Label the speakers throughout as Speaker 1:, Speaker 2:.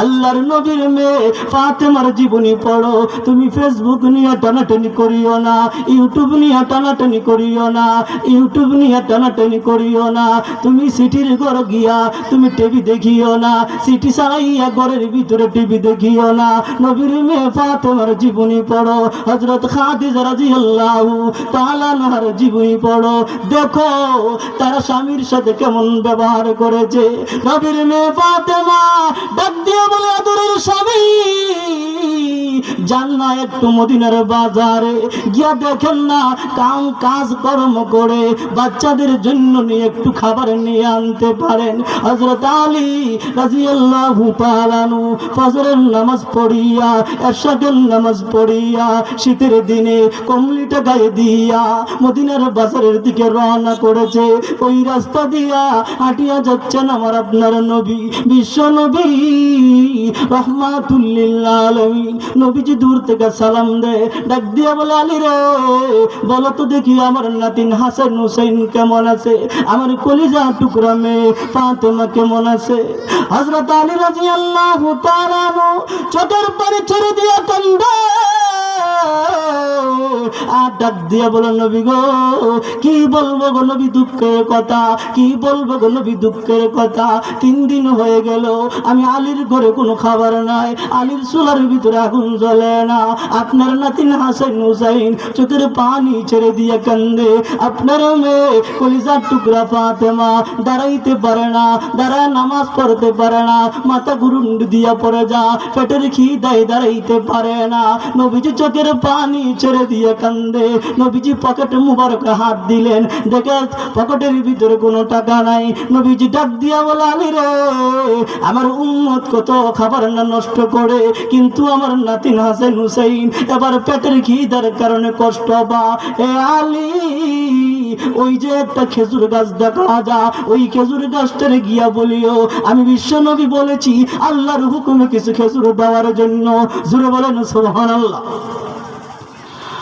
Speaker 1: আল্লাহর নবীর মেয়ে ফাতেমার জীবনী পড়ো। তুমি ফেসবুক নিয়ে টানাটানি করিও না ইউটিউব নিয়ে টানাটানি করিও না ইউটিউব নিয়ে টানাটানি করিও না। তুমি সিটির ঘর গিয়া তুমি টিভি দেখিও না, সিটি সারাইয়া ঘরের ভিতরে টিভি দেখিও না। নবীর মেয়ে ফাতেমার জীবনী পড়ো হজরত খাদিজা রাদিয়াল্লাহু তাআলা নহর জীবনী পড়ো। দেখো তারা স্বামীর সাথে কেমন ব্যবহার করেছে। নবীর মেয়ে ফাতেমা বাচ্চাদের জন্য নিয়ে একটু খাবার নিয়ে আনতে পারেন। হজরত আলী ফজরের নামাজ পড়িয়া নামাজ পড়িয়া, শীতের দিনে কমলিটা গায়ে দিয়া মদিনার বাজারের দিকে রওনা করেছে। ওই রাস্তা দিয়া হাঁটিয়া যাচ্ছেন আমার আপনার নবী, বিশ্ব নবী। নবীজি দূর থেকে সালাম দিয়া। বলে রে, বলো তো দেখি আমার নাতিন হাসান হুসাইন কেমন আছে? আমার কলিজা টুকরা মেয়ে কেমন আছে? হজরত আলী রাজি আল্লাহ তারানো চোখের পরে ছেড়ে দিয়া কান্দে। আর ডাক দিয়া বলো, নবী গো, কি বলব গো নবী দুঃখের কথা? কি বলব গো নবী দুঃখের কথা? তিন দিন হয়ে গেল, আমি আলীর ঘরে কোনো খাবার নাই, আলীর চুলার ভিতরে আগুন জ্বলে না। আপনার নাতিন হাসান হুসাইন চোখের পানি ছেড়ে দিয়ে কান্দে। আপনার মেয়ে কলিজার টুকরা ফাতেমা দাঁড়াইতে পারে না, দাঁড়ায় নামাজ পড়তে পারে না, মাথা গুরুন্ড দিয়া পড়ে যা, পেটের খিদায় দাঁড়াইতে পারে না। নবীজি চোখের পানি ছেড়ে দিয়ে কান্দে। নবীজি পকেটে মুবারক হাত দিলেন। দেখে পকেটের ভিতরে কোনো টাকা নাই। নবীজি ডাক দিয়া বলে, আলী রে, আমার উম্মত কত খাবার না নষ্ট করে, কিন্তু আমার নাতিন হাসেন হুসাইন, এবার পেটের খিদার কারণে কষ্ট বা। এ আলী, ওই যে একটা খেজুর গাছ দেখা যা, ওই খেজুর গাছটারে গিয়া বলিও, আমি বিশ্ব নবী বলেছি, আল্লাহর হুকুমে কিছু খেজুর দেওয়ার জন্য। জুড়ে বলেন সোহান আল্লাহ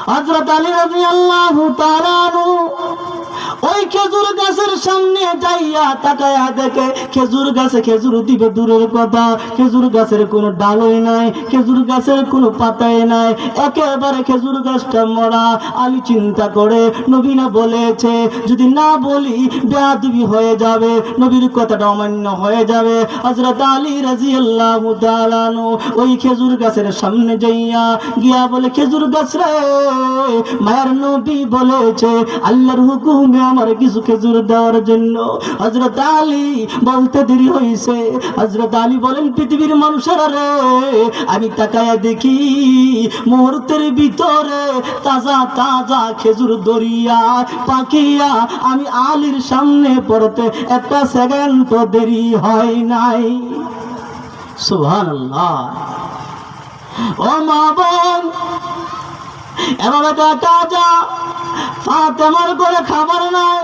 Speaker 1: হজরত আলী রাজি আল্লাহ আনহু ওই খেজুর গাছের সামনে যাইয়া তাকায়া দেখে, খেজুর গাছে খেজুর দিবে দূরের কথা। খেজুর গাছের কোনো ডালই নাই, খেজুর গাছের কোনো পাতাই নাই। একেবারে খেজুর গাছটা মরা। আলী চিন্তা করে নবীনা বলেছে, যদি না বলি বেয়াদবি হয়ে যাবে, নবীর কথাটা অমান্য হয়ে যাবে। হজরত আলী তাআলা আনহু ওই খেজুর গাছের সামনে যাইয়া গিয়া বলে, খেজুর গাছ রে। মায়ের নবী বলেছে, আল্লাহর হুকুমে আমার কিছু খেজুর দেওয়ার জন্য। হজরত আলী বলতে দেরি হয়েছে হজরত আলী বলেন, পৃথিবীর মানুষেরা রে, আমি তাকায়া দেখি মুহূর্তের ভিতরে তাজা তাজা খেজুর দরিয়া পাকিয়া আমি আলীর সামনে পড়তে একটা সেকেন্ড তো দেরি হয় নাই। সুবহানাল্লাহ। ও মা বোন এভাবে দেখা যা ফাতেমার করে খাবার নাই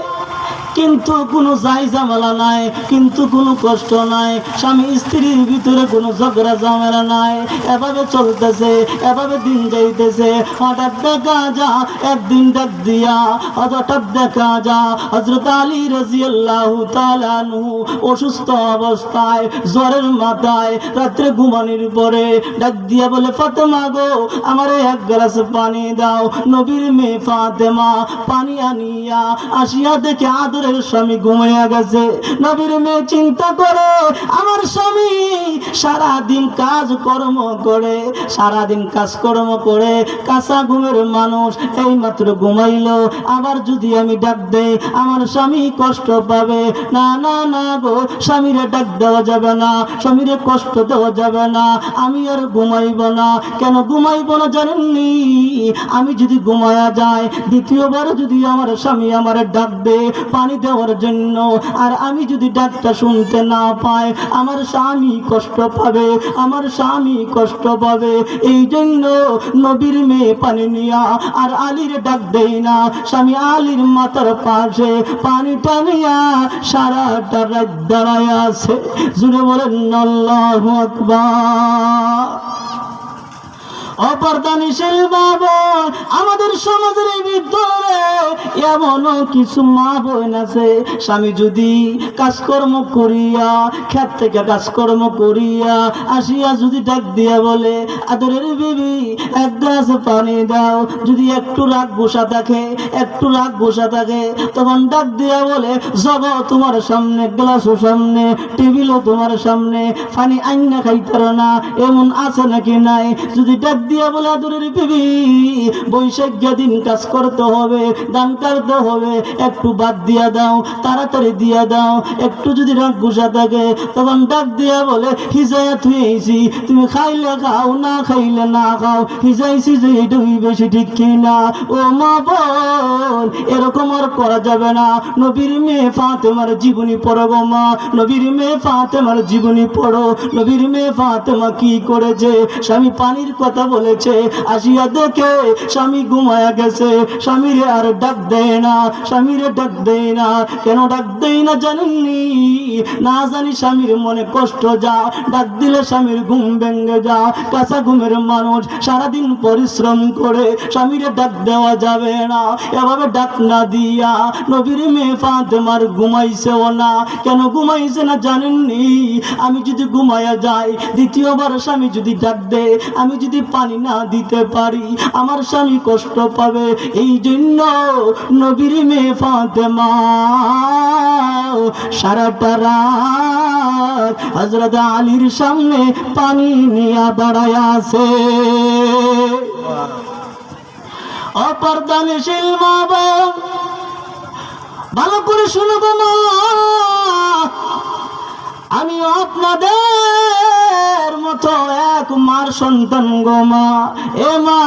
Speaker 1: কিন্তু কোনো যাই ঝামেলা নাই, কিন্তু কোনো কষ্ট নাই। স্বামী স্ত্রীর ভিতরে কোনো ঝগড়া ঝামেলা নাই। এভাবে চলতেছে, এভাবে দিন যাইতেছে। হঠাৎ দেখা যা, একদিন ডাক দিয়া, হঠাৎ দেখা যা হজরত আলী রাজিয়াল্লাহু তাআলাহু অসুস্থ অবস্থায়, জ্বরের মাথায়, রাত্রে ঘুমানির পরে ডাক দিয়া বলে, ফাতেমা গো, আমারে এক গ্লাস পানি দাও। নবীর মেয়ে ফাতেমা পানি আনিয়া আসিয়া দেখে আদরের স্বামী ঘুমাইয়া গেছে। নবীর মেয়ে চিন্তা করে, আমার স্বামী সারা দিন কাজ কর্ম করে সারা দিন কাজ কর্ম করে, কাঁচা ঘুমের মানুষ এই মাত্র ঘুমাইলো। আবার যদি আমি ডাক দেই, আমার স্বামী কষ্ট পাবে। না না না গো, স্বামীরে ডাক দেওয়া যাবে না, স্বামীরে কষ্ট দেওয়া যাবে না, আমি আর ঘুমাইব না। কেন ঘুমাইব না জানেননি? আমি যদি ঘুমায়া যাই, দ্বিতীয়বার যদি আমার স্বামী আমার ডাক দে পানি দেওয়ার জন্য। আর আমি যদি ডাকটা শুনতে না পাই, আমার স্বামী কষ্ট পাবে, আমার স্বামী কষ্ট পাবে। এই জন্য নবীর মেয়ে পানি নিয়া আর আলীর ডাক দেই না। স্বামী আলীর মাথার পাশে পানি টানিয়া সারাটা রাত দাঁড়ায় আছে। জুড়ে বলেন, আল্লাহু আকবার। অপরদানিশীল বোন আমাদের সমাজের ভিতরে এমনও কিছু মা বোন আছে। স্বামী যদি কাজকর্ম করিয়া, ক্ষেত থেকে কাজকর্ম করিয়া আসিয়া যদি ডাক দিয়া বলে, আদরের বিবি, এক গ্লাস পানি দাও। যদি একটু রাগ বসা থাকে, একটু রাগ বসা থাকে, তখন ডাক দিয়া বলে জগ তোমার সামনে, গ্লাসও সামনে, টেবিলও তোমার সামনে, পানি আইনা খাইতার না, এমন আছে নাকি নাই? যদি ডাক দিয়া বলে বৈশাখ কাজ করতে হবে, দান হবে, একটু বাদ দিয়া দাও, তাড়াতাড়ি দিয়া দাও, একটু যদি রাগ থাকে, তখন ডাক দিয়া বলে, হিজায়া থুয়েছি তুমি খাইলে খাও, না খাইলে না খাও, হিজাইছি যে এটাই বেশি ঠিক ও মা এরকম আর করা যাবে না। নবীর মেয়ে ফাতেমার জীবনী পড়ো মা, নবীর মেয়ে ফাতেমার জীবনী পড়ো। নবীর মেয়ে ফাতেমা কি করেছে? স্বামী পানির কথা বলেছে, আসিয়া দেখে স্বামী ঘুমায়া গেছে। স্বামীরে আর ডাক দেয় না, স্বামীরে ডাক দেয় না। কেন ডাক দেয় না জানেননি? না জানি স্বামীর মনে কষ্ট যা। ডাক দিলে স্বামীর ঘুম ভেঙে যা কাঁচা ঘুমের মানুষ সারাদিন পরিশ্রম করে স্বামীরে ডাক দেওয়া যাবে না। এভাবে ডাক না দিয়া নবীর মেয়ে ফাতেমার ঘুমাইছেও না। কেন ঘুমাইছে না জানেননি? আমি যদি ঘুমায়া যাই, দ্বিতীয়বার স্বামী যদি ডাক দে আমি যদি পানি না দিতে পারি। আমার স্বামী কষ্ট পাবে। এই জন্য নবীর মেয়ে ফাতেমা, সারাটা রাত হজরত আলীর সামনে পানি নিয়ে দাঁড়ায় আছে। অপরদানশীল মা ভালো করে শুনো গো মা। আমি আপনাদের মতো এক মার সন্তান গো মা। এ মা,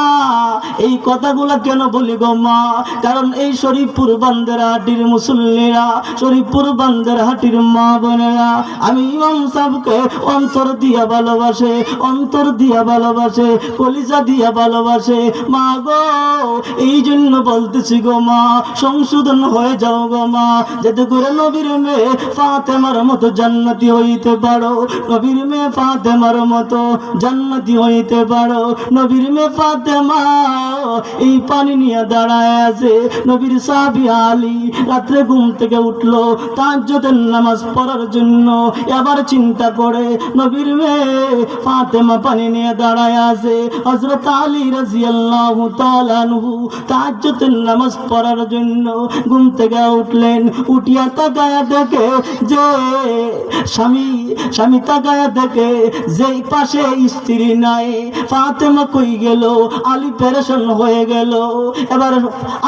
Speaker 1: এই কথাগুলো কেন বলি গো মা? কারণ এই শরীফপুর হাটির মুসল্লিরা, শরীফপুর বান্দের হাটির মা বোনেরা, আমি ইমাম সাহেবকে অন্তর দিয়া ভালোবাসে, অন্তর দিয়া ভালোবাসে, কলিজা দিয়া ভালোবাসে। মা গো এই জন্য বলতেছি গো মা, সংশোধন হয়ে যাও গো মা। যাতে করে নবীর মেয়ে ফাতেমার মতো জান্নাতি হইতে পারো। নবীর মেয়ে ফাতেমার মতো জান্নাতি হইতে পারো। নবীর মেয়ে ফাতেমা, এই পানি নিয়ে দাঁড়ায় আছে। নবীর সাহাবি আলী রাত্রে ঘুম থেকে উঠল তাজ্জতের নামাজ পড়ার জন্য। এবার চিন্তা করে নবীর মেয়ে ফাতেমা পানি নিয়ে দাঁড়ায় আছে। হজরত আলী রাজিয়াল্লাহু তাআলাহু তাজ্জতের নামাজ পড়ার জন্য ঘুম থেকে উঠলেন। উঠিয়া তাকায়া দেখে যে স্বামী স্বামী তাকায়া দেখে যেই পাশে স্ত্রী নাই। ফাতেমা কই গেল? আলী পেরেশন হয়ে গেল। এবার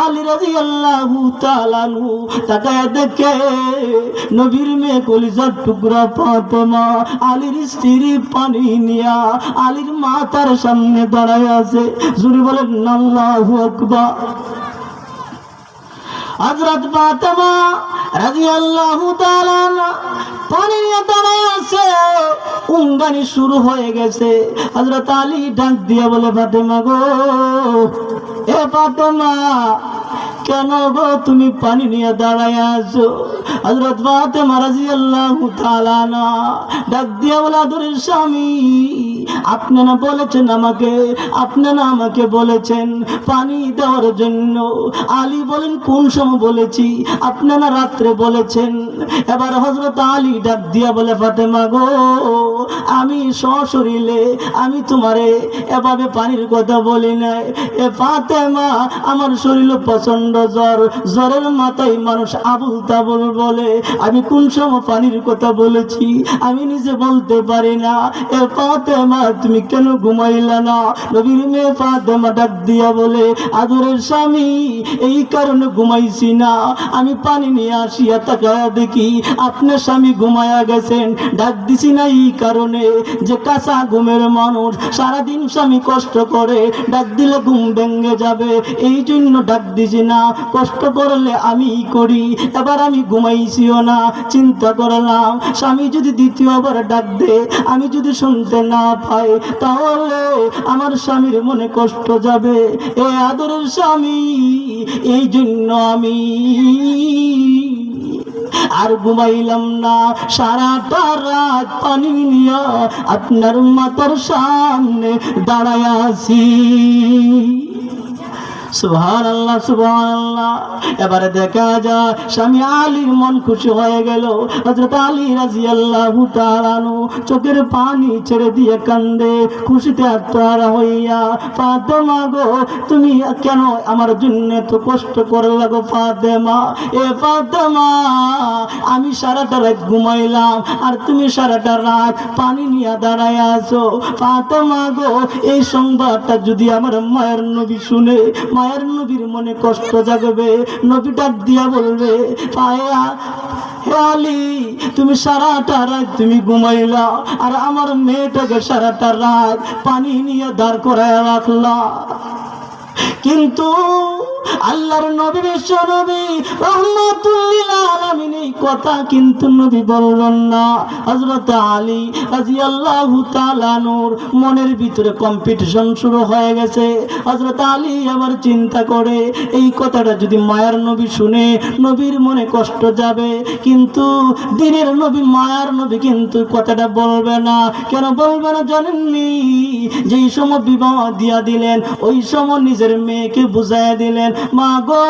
Speaker 1: আলী রাজি আল্লাহ তালানু তাকায়া দেখে, নবীর মেয়ে কলিজার টুকরা ফাতেমা, আলীর স্ত্রী পানি নিয়া, আলীর মাতার সামনে দাঁড়ায় আছে। জুড়ে বলেন, আল্লাহু আকবার। হজরত ফাতেমা রাদিয়াল্লাহু তাআলা পানি নিয়ে দাঁড়ায় আছে। উঙ্গানি শুরু হয়ে গেছে। হজরত আলী ডাক দিয়ে বলে, ফাতেমা গো, এ ফাতেমা কেন গো তুমি পানি নিয়ে দাঁড়ায় আছো? হজরত ফাতেমা রাদিয়াল্লাহু আল্লাহ না ডাক দিয়ে বলে, আদরের স্বামী, আপনি না বলেছেন আমাকে, আপনি না আমাকে বলেছেন পানি দেওয়ার জন্য। আলী বলেন, কোন সময় বলেছি? আপনি না রাত্রে বলেছেন। এবার হজরত আলী ডাক দিয়া বলে, ফাতেমা গো, আমি সশরীরে, আমি তোমারে এভাবে পানির কথা বলি নাই। এ ফাতেমা আমার শরীর প্রচণ্ড জ্বর জ্বরের মাথায় মানুষ আবুল তাবুল বলে, আমি কোন সময় পানির কথা বলেছি? আমি নিজে বলতে পারি না। এ ফাতেমা, তুমি কেন ঘুমাইলা না? নবীর মেয়ে ফাতেমা ডাক দিয়া বলে, আদরের স্বামী, এই কারণে ঘুমাইছি না। আমি পানি নিয়ে আসিয়া তাকায়া দেখি আপনার স্বামী ঘুমায়া গেছেন। ডাক দিছি না এই কারণে যে কাঁচা ঘুমের মানুষ সারাদিন স্বামী কষ্ট করে। ডাক দিলে ঘুম ভেঙে যাবে। এই জন্য ডাক দিছি না। কষ্ট করলে আমি করি, এবার আমি ঘুমাইছিও না, চিন্তা করলাম, স্বামী যদি দ্বিতীয়বার ডাক দে আমি যদি শুনতে না পাই, তাহলে আমার স্বামীর মনে কষ্ট যাবে। এ আদরের স্বামী, এই জন্য আমি আর ঘুমাইলাম না। সারাটা রাত পানি নিয়ে আপনার মাথার সামনে দাঁড়ায় আছি। এবারে দেখা যায় স্বামী আলীর মন খুশি হয়ে গেল। আলী চোখের পানি ছেড়ে দিয়ে কান্দে, খুশিতে আত্মারা হইয়া, ফাতেমা গো, তুমি কেন আমার জন্য তো কষ্ট করে লাগো ফাতেমা? এ ফাতেমা, আমি সারাটা রাত ঘুমাইলাম, আর তুমি সারাটা রাত পানি নিয়ে দাঁড়ায় আছো। ফাতেমা গো, এই সংবাদটা যদি আমার মায়ের নবী শুনে মায়ের নবীর মনে কষ্ট জাগবে। নবী ডাক দিয়া বলবে, পায়া তুমি সারাটা রাত তুমি ঘুমাইলা, আর আমার মেয়েটাকে সারাটা রাত পানি নিয়ে দাঁড় করায় রাখলা। কিন্তু আল্লাহর নবী বিশ্ব নবী, রহমাতুল্লিল আলামিন, এই কথা কিন্তু নবী বললেন না। হযরত আলী রাদিয়াল্লাহু তাআলা নূর মনের ভিতরে কম্পিটিশন শুরু হয়ে গেছে। হযরত আলী আবার চিন্তা করে, এই কথাটা যদি মায়ার নবী শুনে নবীর মনে কষ্ট যাবে, কিন্তু দিনের নবী, মায়ার নবী কিন্তু কথাটা বলবে না। কেন বলবে না জানেননি? যেই সময় বিবাহ দিয়া দিলেন, ওই সময় নিজের মেয়েকে বুঝাইয়া দিলেন মা গো,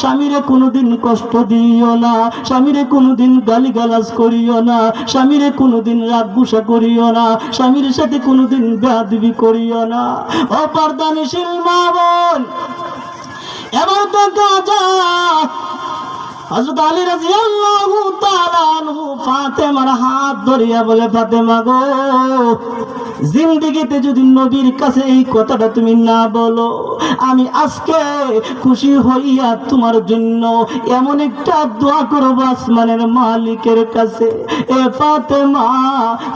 Speaker 1: স্বামীরে কোনোদিন কষ্ট দিও না, স্বামীরে কোনোদিন গালি গালাজ করিও না, স্বামীরে কোনোদিন রাগ গুসা করিও না, স্বামীর সাথে কোনোদিন বেয়াদবি করিও না। অপারদানশীল মা বোন, এবার তো কাজা হযরত আলী তাআলা আনহু ফাতেমার হাত ধরিয়া বলে, ফাতেমা গো জিন্দেগিতে যদি নবীর কাছে এই কথাটা তুমি না বলো, আমি আজকে খুশি হইয়া তোমার জন্য এমন একটা দোয়া করব আসমানের মালিকের কাছে। এ ফাতেমা,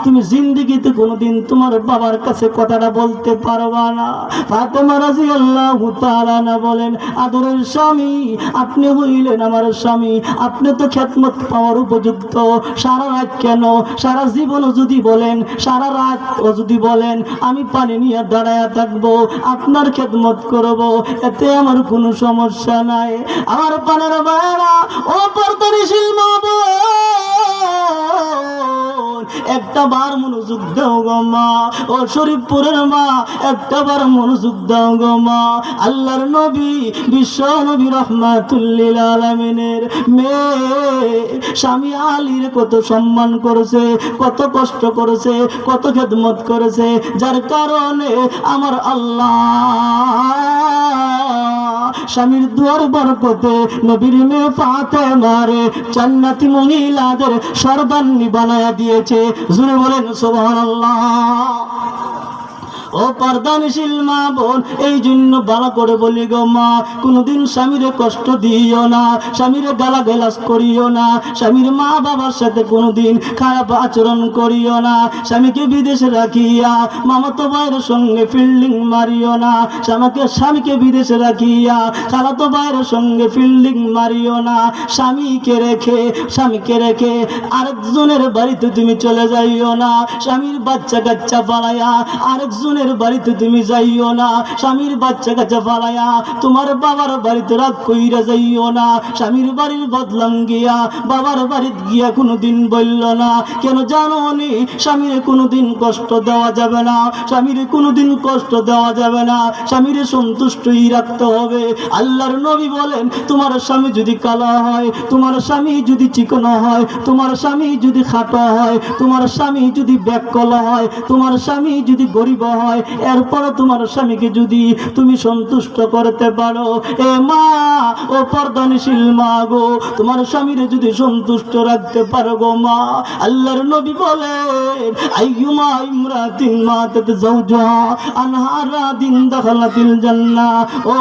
Speaker 1: তুমি জিন্দেগিতে কোনোদিন তোমার বাবার কাছে কথাটা বলতে পারবা না। ফাতেমা রাদিয়াল্লাহু তাআলা না বলেন, আদরের স্বামী, আপনি হইলেন আমার স্বামী। আপনি তো খেদমত পাওয়ার উপযুক্ত। সারা রাত কেন? সারা জীবনও যদি বলেন, সারা রাত যদি বলেন, আমি পানি নিয়ে দাঁড়ায় থাকব, আপনার খেদমত করব, এতে আমার কোনো সমস্যা নাই। আমার পানের বেড়া, ও পর্দনীশীল একটা বার মনোযোগ দাও গো মা। ও শরীফপুরের মা একটা বার মনোযোগ দাও গো মা। আল্লাহর নবী, বিশ্ব নবী রহমাতুল্লিল আলমিনের মেয়ে। স্বামী আলীর কত সম্মান করেছে, কত কষ্ট করেছে, কত খেদমত করেছে। যার কারণে আমার আল্লাহ স্বামীর দুয়ার বরকতে নবীর মেয়ে পাতে মারে জান্নাতি মহিলাদের সর্বান্নি বানায় দিয়েছে। জুড়ে বলেন, সুবহানাল্লাহ। ও পর্দানশীল মা বোন, এই জন্য ভালো করে বলি গো মা, কোনোদিন স্বামীরে কষ্ট দিও না, স্বামীরে গালা গালাস করিও না, স্বামীর মা বাবার সাথে কোনোদিন খারাপ আচরণ করিও না, স্বামীকে বিদেশে রাখিয়া মামাতো ভাইয়ের সঙ্গে ফিল্ডিং মারিও না, স্বামীকে স্বামীকে বিদেশে রাখিয়া খালাতো ভাইয়ের সঙ্গে ফিল্ডিং মারিও না, স্বামীকে রেখে স্বামীকে রেখে আরেকজনের বাড়িতে তুমি চলে যাইও না, স্বামীর বাচ্চা কাচ্চা পালাইয়া আরেকজনের বাড়িতে তুমি যাইও না, স্বামীর বাচ্চা কাচ্চা পালাইয়া তোমার বাবার বাড়িতে রাত কইরা যাইও না, স্বামীর বাড়ির বদলাম গিয়া বাবার বাড়িতে গিয়া কোনোদিন বলল না। কেন জানো নি, স্বামীর কোনোদিন কষ্ট দেওয়া যাবে না, স্বামীর কোনোদিন কষ্ট দেওয়া যাবে না, স্বামীর সন্তুষ্টই রাখতে হবে। আল্লাহর নবী বলেন, তোমার স্বামী যদি কালা হয়, তোমার স্বামী যদি চিকন হয়, তোমার স্বামী যদি খাটো হয়, তোমার স্বামী যদি ব্যাকল হয়, তোমার স্বামী যদি গরিব হয় এরপরে তোমার স্বামীকে যদি তুমি সন্তুষ্ট করতে পারো, এ মা, ও পর্দানশীল মা গো, তোমার স্বামীরে যদি সন্তুষ্ট রাখতে পারো গো মা, আল্লাহর নবী যাওজুহা আনহারা দিন ও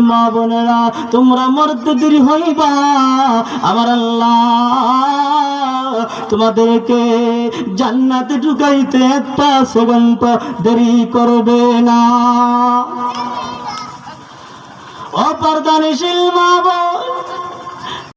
Speaker 1: মা বোনেরা, তোমরা মরতে দেরি হইবা। আমার আল্লাহ তোমাদেরকে জান্নাতে ঢুকাইতে একটা সেকেন্ড দেরি করবে না। অপরদানিশীল মা বোন